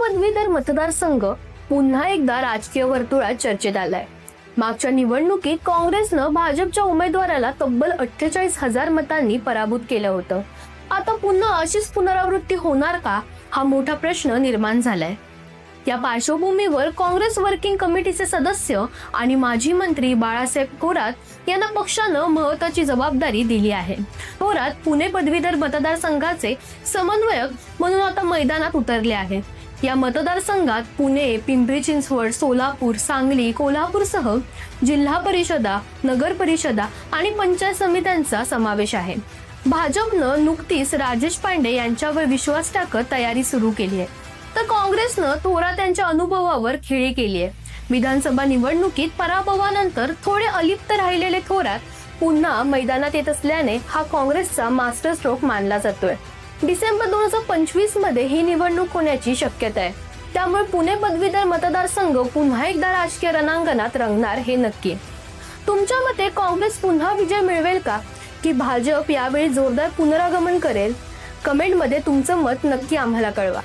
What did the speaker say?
पदवीधर मतदारसंघ पुन्हा एकदा राजकीय वर्तुळात चर्चेत आलाय. मागच्या निवडणुकीत काँग्रेसनं भाजपच्या उमेदवाराला तब्बल अठ्ठेचाळीस हजार मतांनी पराभूत केलं होतं. आता पुन्हा अशीच पुनरावृत्ती होणार का? हा मोठा प्रश्न निर्माण झालाय. या पार्श्वभूमीवर काँग्रेस वर्किंग कमिटीचे सदस्य आणि माजी मंत्री बाळासाहेब थोरात यांना पक्षानं महत्वाची जबाबदारी दिली आहे. थोरात पुणे पदवीधर मतदारसंघाचे समन्वयक म्हणून आता मैदानात उतरले आहेत. या मतदारसंघात पुणे पिंपरी चिंचवड सोलापूर सांगली कोल्हापूरसह जिल्हा परिषदा नगर परिषदा आणि पंचायत समित्यांचा समावेश आहे. भाजपनं नुकतीच राजेश पांडे यांच्यावर विश्वास टाकत तयारी सुरू केली आहे. तर काँग्रेसनं थोरात यांच्या अनुभवावर खेळी केली आहे. विधानसभा निवडणुकीत पराभवानंतर थोडे अलिप्त राहिलेले थोरात पुन्हा मैदानात येत असल्याने हा काँग्रेसचा मास्टर स्ट्रोक मानला जातोय. डिसेंबर दोन हजार पंचवीसमध्ये ही निवडणूक होण्याची शक्यता आहे. त्यामुळे पुणे पदवीधर मतदारसंघ पुन्हा एकदा राजकीय रणांगणात रंगणार हे नक्की. तुमच्या मते काँग्रेस पुन्हा विजय मिळवेल का? की भाजप यावेळी जोरदार पुनरागमन करेल? कमेंटमध्ये तुमचं मत नक्की आम्हाला कळवा.